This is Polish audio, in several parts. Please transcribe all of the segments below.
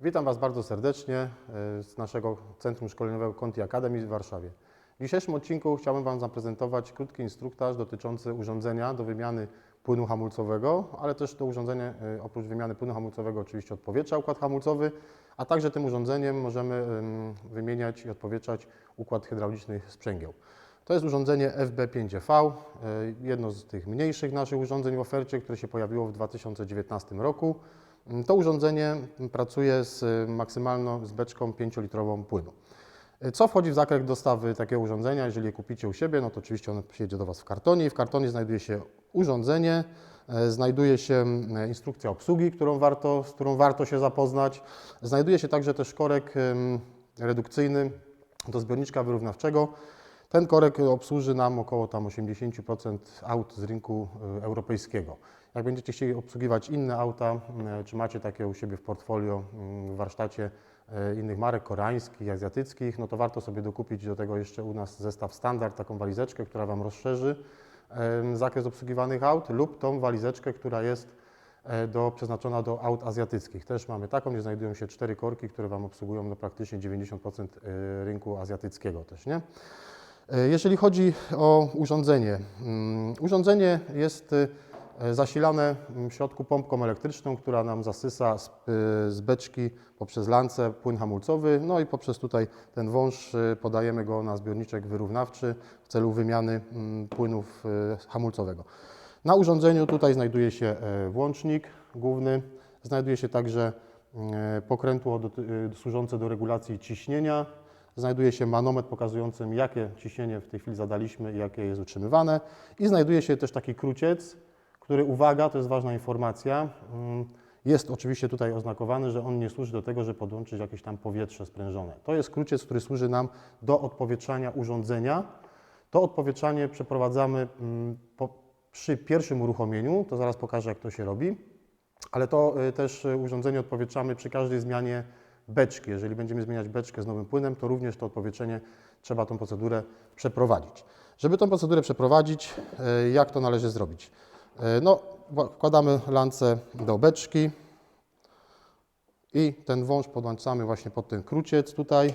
Witam Was bardzo serdecznie e, z naszego Centrum Szkoleniowego Conti Academy w Warszawie. W dzisiejszym odcinku chciałbym Wam zaprezentować krótki instruktaż dotyczący urządzenia do wymiany płynu hamulcowego, ale też do urządzenia, e, oprócz wymiany płynu hamulcowego oczywiście od powietrza układ hamulcowy, a także tym urządzeniem możemy em, wymieniać i odpowietrzać układ hydrauliczny sprzęgieł. To jest urządzenie FB5V, e, jedno z tych mniejszych naszych urządzeń w ofercie, które się pojawiło w 2019 roku. Mm, To urządzenie pracuje z y, maksymalną z beczką 5-litrową płynu. Y, Co wchodzi w zakres dostawy takiego urządzenia? Jeżeli je kupicie u siebie, no to oczywiście ono przyjedzie do Was w kartonie w kartonie znajduje się urządzenie, e, znajduje się instrukcja obsługi, którą warto, z którą warto się zapoznać. Znajduje się także też korek redukcyjny do zbiorniczka wyrównawczego. Ten korek obsłuży nam około tam 80% aut z rynku y, europejskiego. Jak będziecie chcieli obsługiwać inne auta, y, czy macie takie u siebie w portfolio, y, w warsztacie innych marek koreańskich, azjatyckich, no to warto sobie dokupić do tego jeszcze u nas zestaw standard, taką walizeczkę, która Wam rozszerzy zakres obsługiwanych aut lub tą walizeczkę, która jest do, przeznaczona do aut azjatyckich. Też mamy taką, gdzie znajdują się cztery korki, które Wam obsługują no, praktycznie 90% y, rynku azjatyckiego też, nie? E, Jeżeli chodzi o urządzenie, mm, urządzenie jest y, zasilane w środku pompką elektryczną, która nam zasysa z, y, z beczki poprzez lance płyn hamulcowy, no i poprzez tutaj ten wąż y, podajemy go na zbiorniczek wyrównawczy w celu wymiany mm, płynów hamulcowego. Na urządzeniu tutaj znajduje się e, włącznik główny, znajduje się także e, pokrętło służące do regulacji ciśnienia, znajduje się manometr pokazujący jakie ciśnienie w tej chwili zadaliśmy i jakie jest utrzymywane i znajduje się też taki kruciec, który, uwaga, to jest ważna informacja, mm, jest oczywiście tutaj oznakowany, że on nie służy do tego, żeby podłączyć jakieś tam powietrze sprężone. To jest kruciec, który służy nam do odpowietrzania urządzenia. To odpowietrzanie przeprowadzamy mm, po, przy pierwszym uruchomieniu, to zaraz pokażę jak to się robi, ale to y, też y, urządzenie odpowietrzamy przy każdej zmianie beczki. Jeżeli będziemy zmieniać beczkę z nowym płynem, to również to odpowietrzenie trzeba tą procedurę przeprowadzić. Żeby tą procedurę przeprowadzić, y, jak to należy zrobić? Y, No, wkładamy lancę do beczki i ten wąż podłączamy właśnie pod ten kruciec tutaj.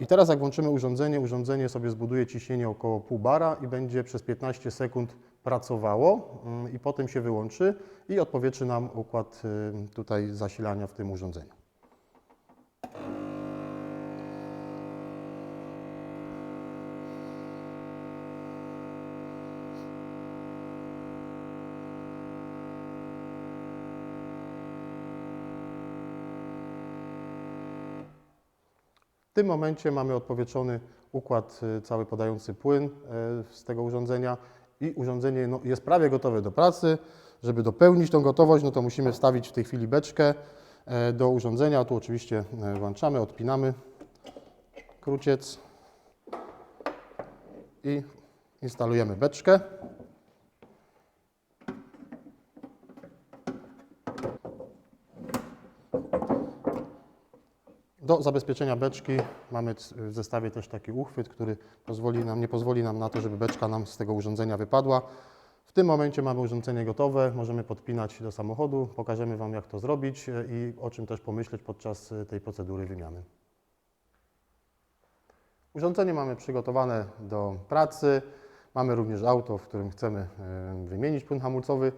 I teraz jak włączymy urządzenie, urządzenie sobie zbuduje ciśnienie około pół bara i będzie przez 15 sekund pracowało mm, i potem się wyłączy i odpowietrzy nam układ y, tutaj zasilania w tym urządzeniu. W tym momencie mamy odpowietrzony układ y, cały podający płyn y, z tego urządzenia i urządzenie no, jest prawie gotowe do pracy. Żeby dopełnić tą gotowość, no to musimy wstawić w tej chwili beczkę e, do urządzenia. Tu oczywiście e, włączamy, odpinamy kruciec i instalujemy beczkę. Do zabezpieczenia beczki mamy w zestawie też taki uchwyt, który pozwoli nam, nie pozwoli nam na to, żeby beczka nam z tego urządzenia wypadła. W tym momencie mamy urządzenie gotowe, możemy podpinać do samochodu. Pokażemy Wam, jak to zrobić e, i o czym też pomyśleć podczas e, tej procedury wymiany. Urządzenie mamy przygotowane do pracy. Mamy również auto, w którym chcemy e, wymienić płyn hamulcowy.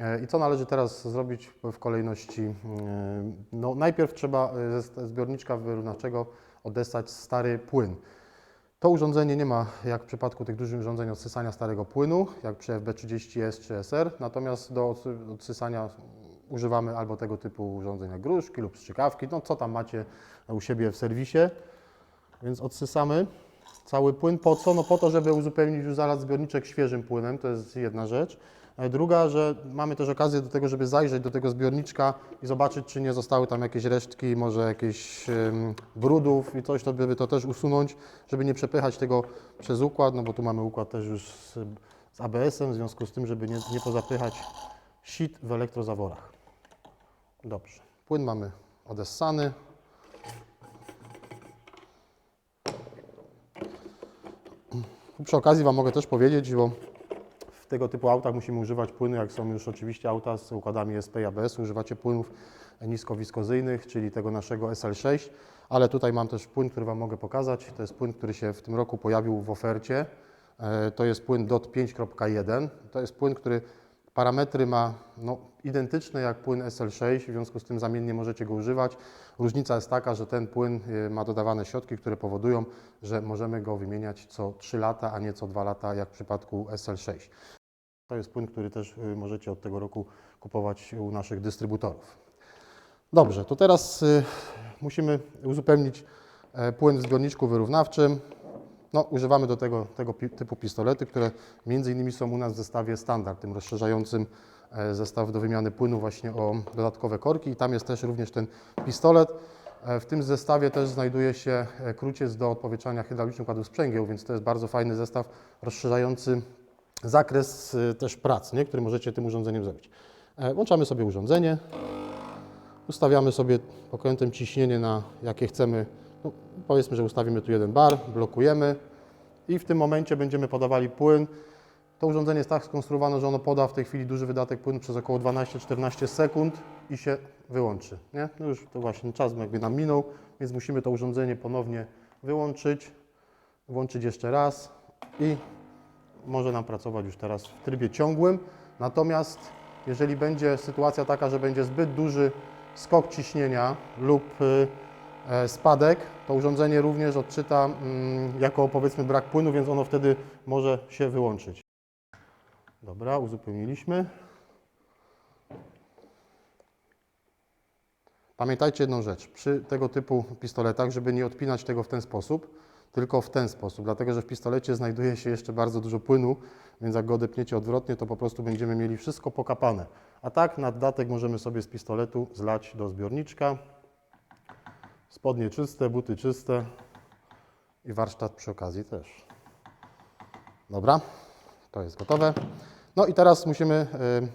E, I co należy teraz zrobić w kolejności? E, No, najpierw trzeba e, ze zbiorniczka wyrównawczego odessać stary płyn. To urządzenie nie ma, jak w przypadku tych dużych urządzeń, odsysania starego płynu, jak przy FB30S czy SR, natomiast do odsy- odsysania używamy albo tego typu urządzeń gruszki lub strzykawki, no co tam macie u siebie w serwisie. Więc odsysamy cały płyn. Po co? No po to, żeby uzupełnić już zaraz zbiorniczek świeżym płynem, to jest jedna rzecz. E, Druga, że mamy też okazję do tego, żeby zajrzeć do tego zbiorniczka i zobaczyć, czy nie zostały tam jakieś resztki, może jakieś brudów i coś, to by to też usunąć, żeby nie przepychać tego przez układ, no bo tu mamy układ też już z, z ABS-em, w związku z tym, żeby nie, nie pozapychać sit w elektrozaworach. Dobrze, płyn mamy odessany. Przy okazji Wam mogę też powiedzieć, bo tego typu autach musimy używać płynu, jak są już oczywiście auta z układami SP i ABS, używacie płynów niskowiskozyjnych, czyli tego naszego SL6, ale tutaj mam też płyn, który Wam mogę pokazać. To jest płyn, który się w tym roku pojawił w ofercie. E, To jest płyn DOT 5.1. To jest płyn, który parametry ma no, identyczne jak płyn SL6, w związku z tym zamiennie możecie go używać. Różnica jest taka, że ten płyn e, ma dodawane środki, które powodują, że możemy go wymieniać co 3 lata, a nie co 2 lata, jak w przypadku SL6. To jest płyn, który też y, możecie od tego roku kupować u naszych dystrybutorów. Dobrze, to teraz y, musimy uzupełnić e, płyn w zbiorniczku wyrównawczym. No, używamy do tego, tego typu pistolety, które między innymi są u nas w zestawie standard, tym rozszerzającym e, zestaw do wymiany płynu właśnie o dodatkowe korki i tam jest też również ten pistolet. E, W tym zestawie też znajduje się e, kruciec do odpowietrzania hydraulicznych układów sprzęgieł, więc to jest bardzo fajny zestaw rozszerzający zakres też prac, nie, który możecie tym urządzeniem zrobić. Włączamy sobie urządzenie, ustawiamy sobie pokrętem ciśnienie na jakie chcemy. No, powiedzmy, że ustawimy tu jeden bar, blokujemy i w tym momencie będziemy podawali płyn. To urządzenie jest tak skonstruowane, że ono poda w tej chwili duży wydatek płynu przez około 12-14 sekund i się wyłączy. Nie? No już to właśnie czas jakby nam minął, więc musimy to urządzenie ponownie wyłączyć, włączyć jeszcze raz i może nam pracować już teraz w trybie ciągłym. Natomiast jeżeli będzie sytuacja taka, że będzie zbyt duży skok ciśnienia lub y, spadek, to urządzenie również odczyta mm, jako powiedzmy brak płynu, więc ono wtedy może się wyłączyć. Dobra, uzupełniliśmy. Pamiętajcie jedną rzecz, przy tego typu pistoletach, żeby nie odpinać tego w ten sposób, tylko w ten sposób, dlatego że w pistolecie znajduje się jeszcze bardzo dużo płynu, więc jak go odepniecie odwrotnie, to po prostu będziemy mieli wszystko pokapane. A tak na dodatek możemy sobie z pistoletu zlać do zbiorniczka. Spodnie czyste, buty czyste i warsztat przy okazji też. Dobra, to jest gotowe. No i teraz musimy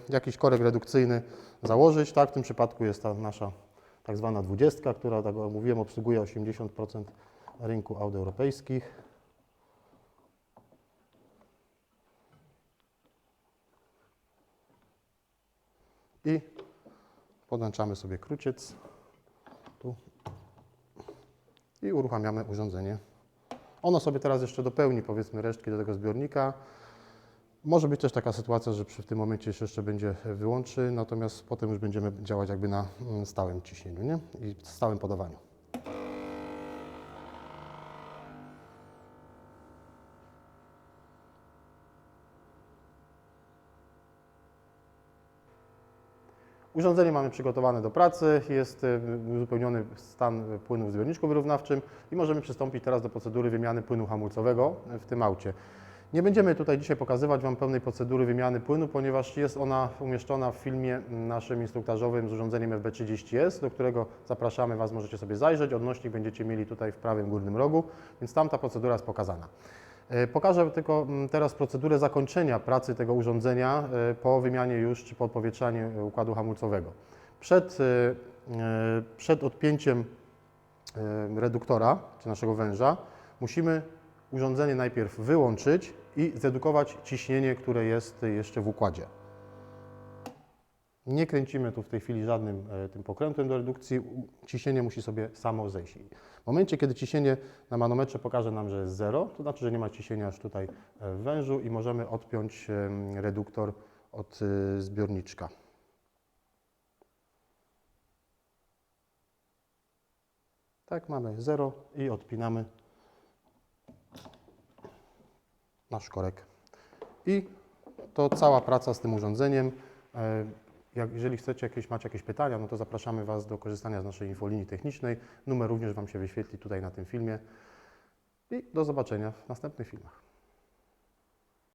y, jakiś korek redukcyjny założyć. Tak, w tym przypadku jest ta nasza tak zwana 20, która, tak jak mówiłem, obsługuje 80% rynku aut europejskich. I podłączamy sobie kruciec i uruchamiamy urządzenie. Ono sobie teraz jeszcze dopełni powiedzmy resztki do tego zbiornika. Może być też taka sytuacja, że przy w tym momencie się jeszcze będzie wyłączy, natomiast potem już będziemy działać jakby na mm, stałym ciśnieniu nie? i stałym podawaniu. Urządzenie mamy przygotowane do pracy, jest y, uzupełniony stan płynu w zbiorniczku wyrównawczym i możemy przystąpić teraz do procedury wymiany płynu hamulcowego w tym aucie. Nie będziemy tutaj dzisiaj pokazywać Wam pełnej procedury wymiany płynu, ponieważ jest ona umieszczona w filmie naszym instruktażowym z urządzeniem FB30S, do którego zapraszamy Was, możecie sobie zajrzeć. Odnośnik będziecie mieli tutaj w prawym górnym rogu, więc tam ta procedura jest pokazana. E, Pokażę tylko mm, teraz procedurę zakończenia pracy tego urządzenia e, po wymianie już czy po odpowietrzaniu układu hamulcowego. Przed, e, przed odpięciem reduktora czy naszego węża musimy urządzenie najpierw wyłączyć i zredukować ciśnienie, które jest jeszcze w układzie. Nie kręcimy tu w tej chwili żadnym e, tym pokrętłem do redukcji. Ciśnienie musi sobie samo zejść. W momencie, kiedy ciśnienie na manometrze pokaże nam, że jest 0, to znaczy, że nie ma ciśnienia już tutaj e, w wężu i możemy odpiąć reduktor od e, zbiorniczka. Tak, mamy 0 i odpinamy nasz korek. I to cała praca z tym urządzeniem. Jak, jeżeli chcecie jakieś, macie jakieś pytania, no to zapraszamy Was do korzystania z naszej infolinii technicznej. Numer również Wam się wyświetli tutaj na tym filmie. I do zobaczenia w następnych filmach.